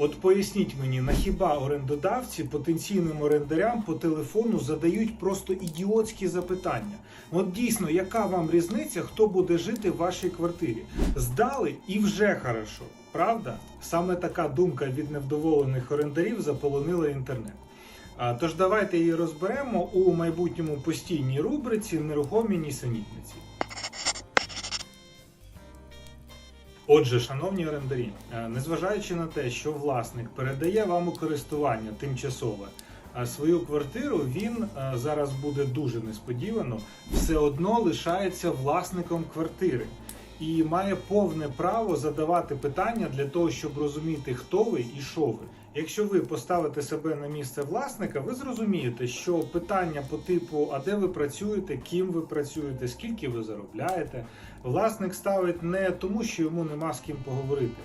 От поясніть мені, на хіба орендодавці потенційним орендарям по телефону задають просто ідіотські запитання? От дійсно, яка вам різниця, хто буде жити в вашій квартирі? Здали і вже хорошо, правда? Саме така думка від невдоволених орендарів заполонила інтернет. Тож давайте її розберемо у майбутньому постійній рубриці Нерухомі нісенітниці. Отже, шановні орендарі, е, незважаючи на те, що власник передає вам у користування тимчасове е, свою квартиру, він е, зараз буде дуже несподівано, все одно лишається власником квартири і має повне право задавати питання для того, щоб розуміти, хто ви і що ви. Якщо ви поставите себе на місце власника, ви зрозумієте, що питання по типу, а де ви працюєте, ким ви працюєте, скільки ви заробляєте, власник ставить не тому, що йому нема з ким поговорити,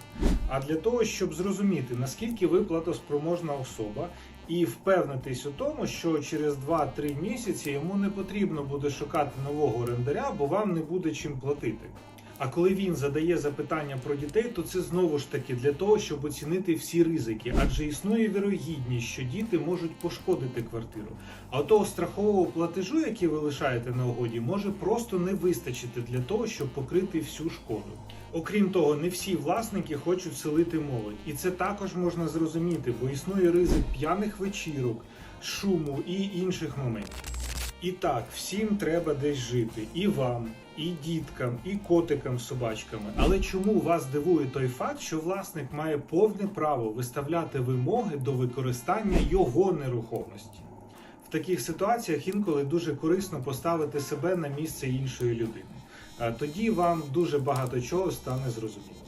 а для того, щоб зрозуміти, наскільки ви платоспроможна особа, і впевнитись у тому, що через 2-3 місяці йому не потрібно буде шукати нового орендаря, бо вам не буде чим платити. А коли він задає запитання про дітей, то це знову ж таки для того, щоб оцінити всі ризики, адже існує вірогідність, що діти можуть пошкодити квартиру. А того страхового платежу, який ви лишаєте на угоді, може просто не вистачити для того, щоб покрити всю шкоду. Окрім того, не всі власники хочуть селити молодь, і це також можна зрозуміти, бо існує ризик п'яних вечірок, шуму і інших моментів. І так, всім треба десь жити, і вам, і діткам, і котикам з собачками. Але чому вас дивує той факт, що власник має повне право виставляти вимоги до використання його нерухомості? В таких ситуаціях інколи дуже корисно поставити себе на місце іншої людини. Тоді вам дуже багато чого стане зрозуміло.